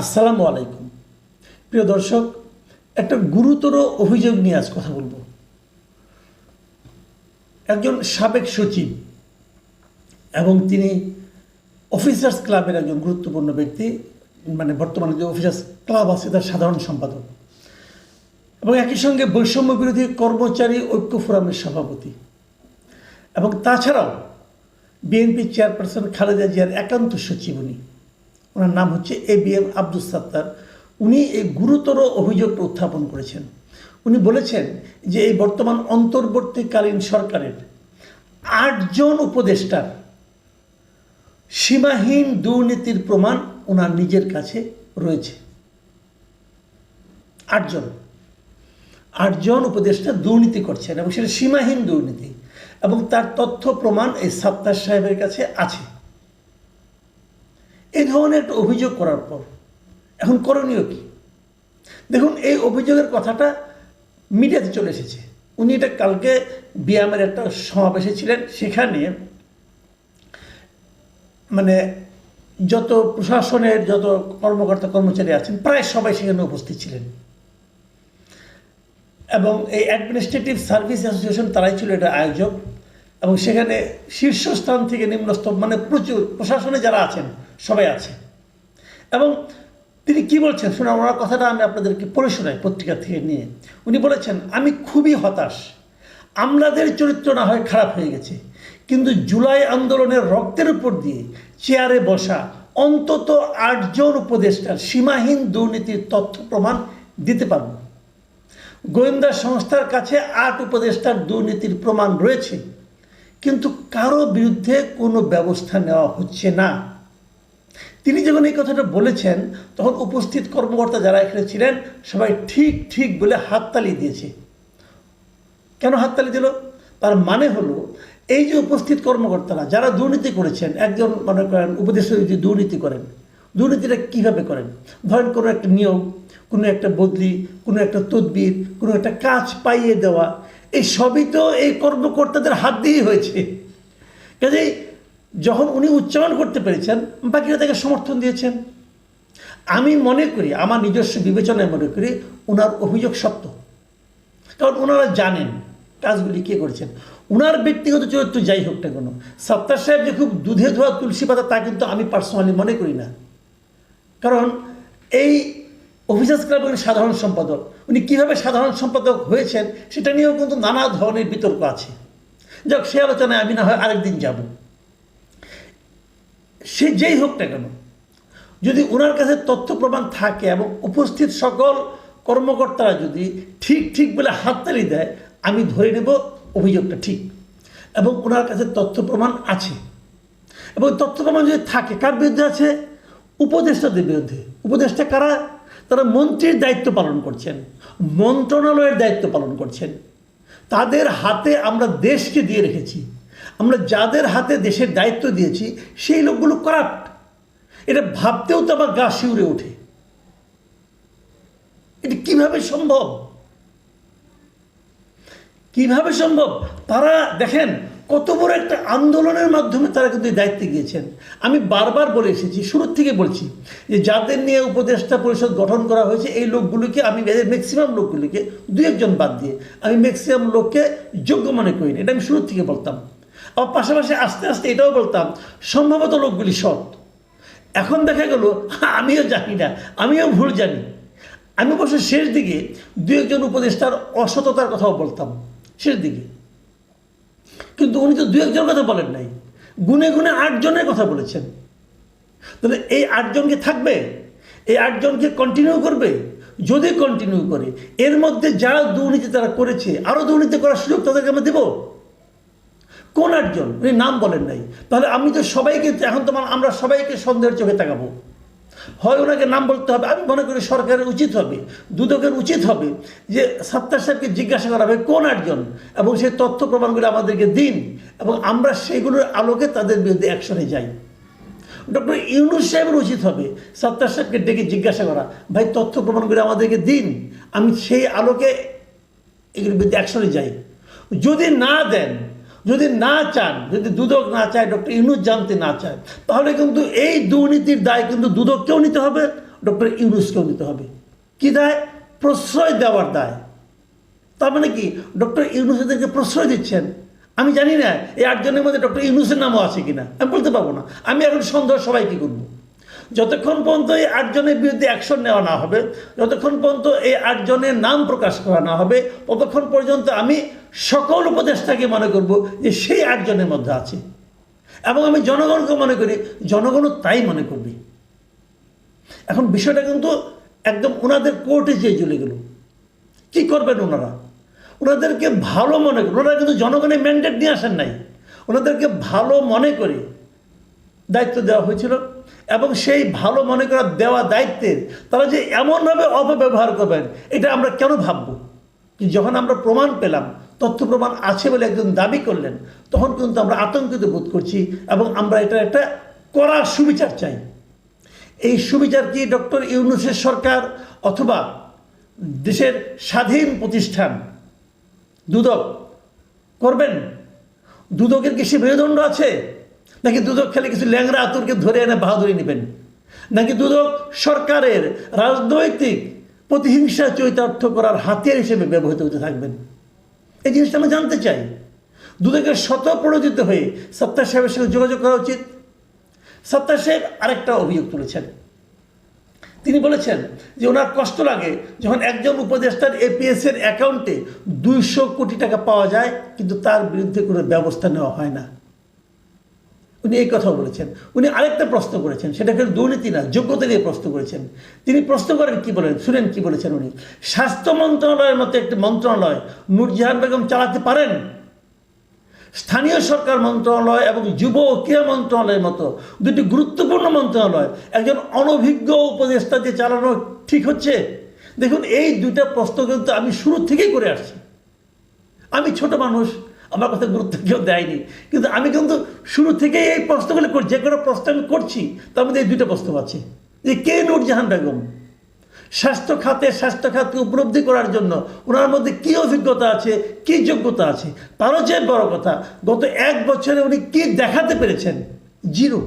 আসসালামু আলাইকুম। প্রিয় দর্শক, একটা গুরুতর অভিযোগ নিয়ে আজ কথা বলব। একজন সাবেক সচিব এবং তিনি অফিসার্স ক্লাবের একজন গুরুত্বপূর্ণ ব্যক্তি মানে বর্তমানে যে অফিসার্স ক্লাব আছে তার সাধারণ সম্পাদক। এবং একই সঙ্গে বৈষম্য বিরোধী কর্মচারী ঐক্য ফোরামের সভাপতি। এবং তাছাড়াও বিএনপি চেয়ারপারসন খালেদা জিয়ার একান্ত সচিব উনি। ওনার নাম হচ্ছে A B M Abdul Sattar. উনি এই গুরুতর অভিযোগটা উত্থাপন করেছেন। উনি বলেছেন যে এই বর্তমান অন্তর্বর্তীকালীন সরকারের আটজন উপদেষ্টার সীমাহীন দুর্নীতির প্রমাণ ওনার নিজের কাছে রয়েছে। আটজন। আটজন উপদেষ্টা দুর্নীতি করছেন এবং সেটা সীমাহীন দুর্নীতি এবং তার তথ্য প্রমাণ এই সাত্তার সাহেবের কাছে আছে। এই ধরনের একটা অভিযোগ করার পর, এখন করণীয় কি? দেখুন, এই অভিযোগের কথাটা মিডিয়াতে চলে এসেছে। উনি এটা কালকে বিয়ামের একটা সমাবেশে ছিলেন। সেখানে মানে যত প্রশাসনের যত কর্মকর্তা কর্মচারী আছেন, প্রায় সবাই সেখানে উপস্থিত ছিলেন। এবং এই অ্যাডমিনিস্ট্রেটিভ সার্ভিস অ্যাসোসিয়েশন তারাই ছিল এটা আয়োজক। এবং সেখানে শীর্ষস্থান থেকে নিম্নস্তর মানে প্রচুর প্রশাসনে যারা আছেন সবাই আছে। এবং তিনি কি বলছেন? শোনা ওনার কথাটা আমি আপনাদেরকে পড়ে শোনাই পত্রিকা থেকে নিয়ে। উনি বলেছেন, আমি খুবই হতাশ। আমলাদের চরিত্র না হয় খারাপ হয়ে গেছে। কিন্তু জুলাই আন্দোলনের রক্তের উপর দিয়ে চেয়ারে বসা অন্তত আটজন উপদেষ্টার সীমাহীন দুর্নীতির তথ্য প্রমাণ দিতে পারব। গোয়েন্দা সংস্থার কাছে আট উপদেষ্টার দুর্নীতির প্রমাণ রয়েছে। কিন্তু কারও বিরুদ্ধে কোনো ব্যবস্থা নেওয়া হচ্ছে না। তিনি যখন এই কথাটা বলেছেন, তখন উপস্থিত কর্মকর্তা যারা এখানে ছিলেন, সবাই ঠিক ঠিক বলে হাততালি দিয়েছে। কেন হাততালি দিল? তার মানে হলো, এই যে উপস্থিত কর্মকর্তারা, যারা দুর্নীতি করেছেন, একজন মনে করেন উপদেষ্টা যদি দুর্নীতি করেন, দুর্নীতিটা কীভাবে করেন? ধরেন কোনো একটা নিয়োগ, কোনো একটা বদলি, কোনো একটা তদবির, কোনো একটা কাজ পাইয়ে দেওয়া, এই সবই তো এই কর্মকর্তাদের হাত দিয়েই হয়েছে। কাজেই যখন উনি উচ্চারণ করতে পেরেছেন, বাকিরা তাকে সমর্থন দিয়েছেন। আমি মনে করি, আমার নিজস্ব বিবেচনায় মনে করি ওনার অভিযোগ সত্য। কারণ ওনারা জানেন কাজগুলি কে করেছেন। ওনার ব্যক্তিগত চরিত্র যাই হোক না কোনো সত্তার সাহেব যে খুব দুধে ধোয়া তুলসী পাতা, তা কিন্তু আমি পার্সোনালি মনে করি না। কারণ এই অফিসার্স ক্লাবের সাধারণ সম্পাদক, উনি কীভাবে সাধারণ সম্পাদক হয়েছেন, সেটা নিয়েও কিন্তু নানা ধরনের বিতর্ক আছে। যাক, সে আলোচনায় আমি না হয় আরেকদিন যাব। সে যেই হোক না কেন, যদি ওনার কাছে তথ্য প্রমাণ থাকে এবং উপস্থিত সকল কর্মকর্তারা যদি ঠিক ঠিক বলে হাততালি দেয়, আমি ধরে নেব অভিযোগটা ঠিক এবং ওনার কাছে তথ্য প্রমাণ আছে। এবং তথ্য প্রমাণ যদি থাকে, কার বিরুদ্ধে আছে? উপদেষ্টাদের বিরুদ্ধে। উপদেষ্টা কারা? তারা মন্ত্রীর দায়িত্ব পালন করছেন, মন্ত্রণালয়ের দায়িত্ব পালন করছেন। তাদের হাতে আমরা দেশকে দিয়ে রেখেছি। যাদের হাতে দেশের দায়িত্ব দিয়েছি, সেই লোকগুলো করাপ্ট এটা ভাবতেও তো আমার গা শিউরে ওঠে। এটা কীভাবে সম্ভব? কীভাবে সম্ভব? তারা, দেখেন, কত বড় একটা আন্দোলনের মাধ্যমে তারা কিন্তু দায়িত্বে গিয়েছেন। আমি বারবার বলে এসেছি, শুরুর থেকে বলছি যে যাদের নিয়ে উপদেষ্টা পরিষদ গঠন করা হয়েছে, এই লোকগুলিকে আমি ম্যাক্সিমাম লোকগুলিকে দু একজন বাদ দিয়ে, আমি ম্যাক্সিমাম লোককে যোগ্য মনে করি না। এটা আমি শুরুর থেকে বলতাম। পাশাপাশি আস্তে আস্তে এটাও বলতাম, সম্ভবত লোকগুলি সৎ। এখন দেখা গেল আমিও জানি না, আমিও ভুল জানি। আমি অবশ্য শেষ দিকে দু একজন উপদেষ্টার অসততার কথাও বলতাম, শেষ দিকে। কিন্তু উনি তো দু একজনের কথা বলেন নাই, গুনে গুনে আটজনের কথা বলেছেন। তাহলে এই আটজনকে থাকবে? এই আটজনকে কন্টিনিউ করবে? যদি কন্টিনিউ করে, এর মধ্যে যারা দুর্নীতি তারা করেছে আরও দুর্নীতি করার সুযোগ তাদেরকে আমরা দেবো? কোন একজন? উনি নাম বলেন নাই। তাহলে আমি তো সবাইকে, এখন তো আমরা সবাইকে সন্দেহের চোখে তাকাবো। হয় ওনাকে নাম বলতে হবে। আমি মনে করি সরকারের উচিত হবে, দুদকের উচিত হবে যে সাত্তার সাহেবকে জিজ্ঞাসা করা হবে কোন একজন এবং সেই তথ্য প্রমাণগুলো আমাদেরকে দিন এবং আমরা সেগুলোর আলোকে তাদের বিরুদ্ধে অ্যাকশনে যাই। ডক্টর ইউনুস সাহেবের উচিত হবে সাত্তার সাহেবকে ডেকে জিজ্ঞাসা করা, ভাই, তথ্য প্রমাণগুলো আমাদেরকে দিন। আমি সেই আলোকে এগুলোর বিরুদ্ধে অ্যাকশনে যাই। যদি না দেন যদি না চান, যদি দুদক না চায়, ডক্টর ইউনুস জানতে না চায়, তাহলে কিন্তু এই দুর্নীতির দায় কিন্তু দুদককেও নিতে হবে, ডক্টর ইউনুসকেও নিতে হবে। কি দায়? প্রশ্রয় দেওয়ার দায়। তার মানে কি? ডক্টর ইউনুস এদেরকে প্রশ্রয় দিচ্ছেন। আমি জানি না, এই আটজনের মধ্যে ডক্টর ইউনুসের নামও আছে কিনা। আমি বলতে পারব না। আমি এখন সন্দেহ সবাই কি করব। যতক্ষণ পর্যন্ত এই আটজনের বিরুদ্ধে অ্যাকশন নেওয়া না হবে, যতক্ষণ পর্যন্ত এই আটজনের নাম প্রকাশ করা না হবে, ততক্ষণ পর্যন্ত আমি সকল উপদেশটাকে মনে করব যে সেই আটজনের মধ্যে আছে। এবং আমি জনগণকে মনে করি, জনগণও তাই মনে করবে। এখন বিষয়টা কিন্তু একদম ওনাদের কোর্টে যেয়ে চলে গেল। কি করবেন ওনারা? ওনাদেরকে ভালো মনে করে ওনারা কিন্তু জনগণের ম্যান্ডেট নিয়ে আসেন নাই। ওনাদেরকে ভালো মনে করে দায়িত্ব দেওয়া হয়েছিল। এবং সেই ভালো মনে করা দেওয়া দায়িত্বের তারা যে এমনভাবে অপব্যবহার করবেন, এটা আমরা কেন ভাববো? যখন আমরা প্রমাণ পেলাম, তথ্য প্রমাণ আছে বলে একজন দাবি করলেন, তখন কিন্তু আমরা আতঙ্কিত বোধ করছি এবং আমরা এটা একটা করার সুবিচার চাই। এই সুবিচার কি ডক্টর ইউনুসের সরকার অথবা দেশের স্বাধীন প্রতিষ্ঠান দুদক করবেন? দুদকের কি সে মেরুদণ্ড আছে? নাকি দুদক খেলে কিছু ল্যাংরা আতুরকে ধরে এনে বাহাদুরি নেবেন? নাকি দুদক সরকারের রাজনৈতিক প্রতিহিংসা চরিতার্থ করার হাতিয়ার হিসেবে ব্যবহৃত হতে থাকবেন? এই জিনিসটা আমরা জানতে চাই। দুদকের শত প্রণোদিত হয়ে সত্তার সাহেবের সঙ্গে যোগাযোগ করা উচিত। সত্তার সাহেব আরেকটা অভিযোগ তুলেছেন। তিনি বলেছেন যে ওনার কষ্ট লাগে যখন একজন উপদেষ্টার এপিএস এর অ্যাকাউন্টে দুইশো কোটি টাকা পাওয়া যায়, কিন্তু তার বিরুদ্ধে কোনো ব্যবস্থা নেওয়া হয় না। উনি এই কথাও বলেছেন। উনি আরেকটা প্রশ্ন করেছেন, সেটা কিন্তু দুর্নীতি না, যোগ্যতা নিয়ে প্রশ্ন করেছেন। তিনি প্রশ্ন করেন, কি বলেন? শুনেন কি বলেছেন উনি? স্বাস্থ্য মন্ত্রণালয়ের মতো একটি মন্ত্রণালয় নূরজাহান বেগম চালাতে পারেন? স্থানীয় সরকার মন্ত্রণালয় এবং যুব ক্রীড়া মন্ত্রণালয়ের মতো দুটি গুরুত্বপূর্ণ মন্ত্রণালয় একজন অনভিজ্ঞ উপদেষ্টা দিয়ে চালানো ঠিক হচ্ছে? দেখুন, এই দুইটা প্রশ্ন কিন্তু আমি শুরু থেকেই করে আসছি। আমি ছোট মানুষ আমার কথা গুরুত্ব কেউ দেয়নি। কিন্তু আমি কিন্তু শুরু থেকেই এই প্রশ্নগুলো করছি যে কোনো প্রশ্ন আমি করছি, তার মধ্যে এই দুইটা প্রশ্ন আছে। যে কে নূরজাহান বেগম? স্বাস্থ্য খাতে স্বাস্থ্য খাতকে উপলব্ধি করার জন্য ওনার মধ্যে কি অভিজ্ঞতা আছে, কি যোগ্যতা আছে? তারও যে বড় কথা, গত এক বছরে উনি কি দেখাতে পেরেছেন? জিরো।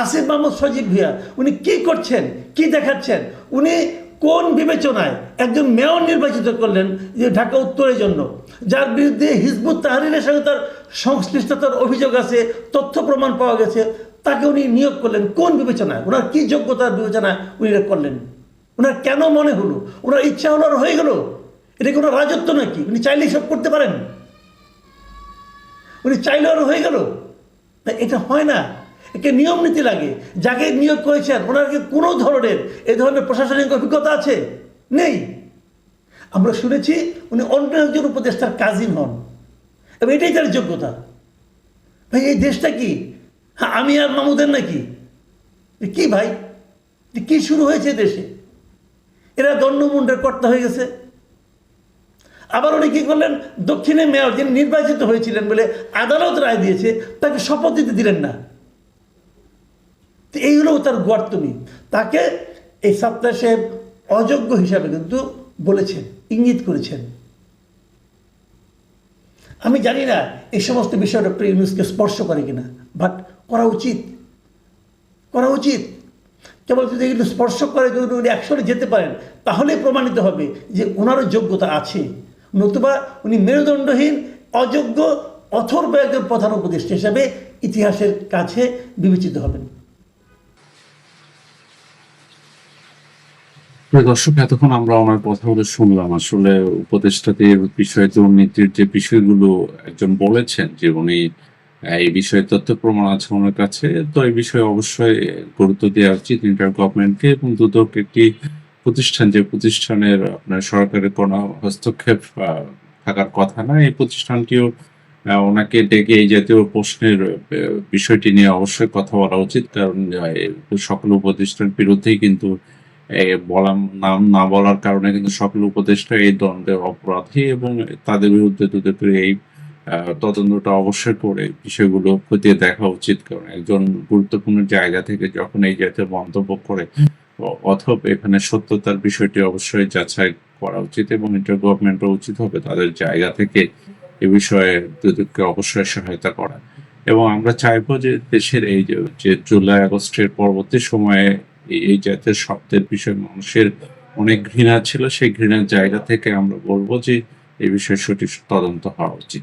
আসিফ মাহমুদ সজীব ভুইয়া, উনি কি করছেন, কি দেখাচ্ছেন? উনি কোন বিবেচনায় একজন মেয়র নির্বাচিত করলেন যে ঢাকা উত্তরের জন্য? যার বিরুদ্ধে হিজবুত তাহরিরের সঙ্গে তার সংশ্লিষ্টতার অভিযোগ আছে, তথ্য প্রমাণ পাওয়া গেছে, তাকে উনি নিয়োগ করলেন। কোন বিবেচনায়? ওনার কি যোগ্যতার বিবেচনায় উনি করলেন? ওনার কেন মনে হলো? ওনার ইচ্ছা হলো আর হয়ে গেল? এটা কোনো রাজত্ব নাকি? উনি চাইলেই সব করতে পারেন। উনি চাইলে আর হয়ে গেল? এটা হয় না। একে নিয়ম নীতি লাগে। যাকে নিয়োগ করেছেন ওনার কি কোনো ধরনের এ ধরনের প্রশাসনিক অভিজ্ঞতা আছে? নেই। আমরা শুনেছি উনি অন্য একজন উপদেষ্টার কাজিন হন। এবং এটাই তার যোগ্যতা। ভাই, এই দেশটা কি? হ্যাঁ আমি আর মামুদের নাকি? কি ভাই? কি শুরু হয়েছে দেশে? এরা দণ্ডমুণ্ডের কর্তা হয়ে গেছে। আবার উনি কি করলেন? দক্ষিণে মেয়র যিনি নির্বাচিত হয়েছিলেন বলে আদালত রায় দিয়েছে, তাকে শপথ দিতে দিলেন না। তো এই হলো তার গোয়ার্তমি তাকে এই সপ্তাহ সাহেব অযোগ্য হিসাবে কিন্তু বলেছেন, ইঙ্গিত করেছেন। আমি জানি না এই সমস্ত বিষয় ডক্টর ইউনুসকে স্পর্শ করে কিনা বাট করা উচিত। করা উচিত। কেবল যদি এগুলো স্পর্শ করে যদি উনি অ্যাকশনে যেতে পারেন, তাহলে প্রমাণিত হবে যে ওনারও যোগ্যতা আছে। নতুবা উনি মেরুদণ্ডহীন, অযোগ্য, অথর্ব একজন প্রধান উপদেষ্টা হিসাবে ইতিহাসের কাছে বিবেচিত হবেন। দর্শক, এতক্ষণ আমরা ওনার কথাগুলো শুনলাম। আসলে উপদেষ্টাদের বিষয়ে, দুর্নীতির যে বিষয়গুলো একজন বলেছেন যে উনি, এই বিষয়ে তথ্য প্রমাণ আছে ওনার কাছে, তো এই বিষয়ে অবশ্যই গুরুত্ব দেওয়া উচিত ইন্টার গভর্নমেন্টকে এবং দুদক একটি প্রতিষ্ঠান, যে প্রতিষ্ঠানের আপনার সরকারের কোনো হস্তক্ষেপ থাকার কথা না। এই প্রতিষ্ঠানটিও ওনাকে ডেকে এই জাতীয় প্রশ্নের বিষয়টি নিয়ে অবশ্যই কথা বলা উচিত। কারণ সকল উপদেষ্টার বিরুদ্ধেই কিন্তু বলা না বলার কারণে কিন্তু সকল উপদেষ্টা এই দ্বন্দ্বে অপরাধী এবং তাদের বিরুদ্ধে দুদকের এই তদন্তটা অবশ্যই করে বিষয়গুলো খতিয়ে দেখা উচিত। কারণ একজন গুরুত্বপূর্ণ জায়গা থেকে যখন এই জাতীয় মন্তব্য করে, অথবা এখানে সত্যতার বিষয়টি অবশ্যই যাচাই করা উচিত এবং ইন্টার গভর্নমেন্টও উচিত হবে। তাদের জায়গা থেকে এ বিষয়ে দুদককে অবশ্যই সহায়তা করা। এবং আমরা চাইব যে দেশের এই যে জুলাই আগস্টের পরবর্তী সময়ে এই জাতীয় শব্দের বিষয়ে মানুষের অনেক ঘৃণা ছিল। সেই ঘৃণার জায়গা থেকে আমরা বলব যে এই বিষয়ে সঠিক তদন্ত হওয়া উচিত।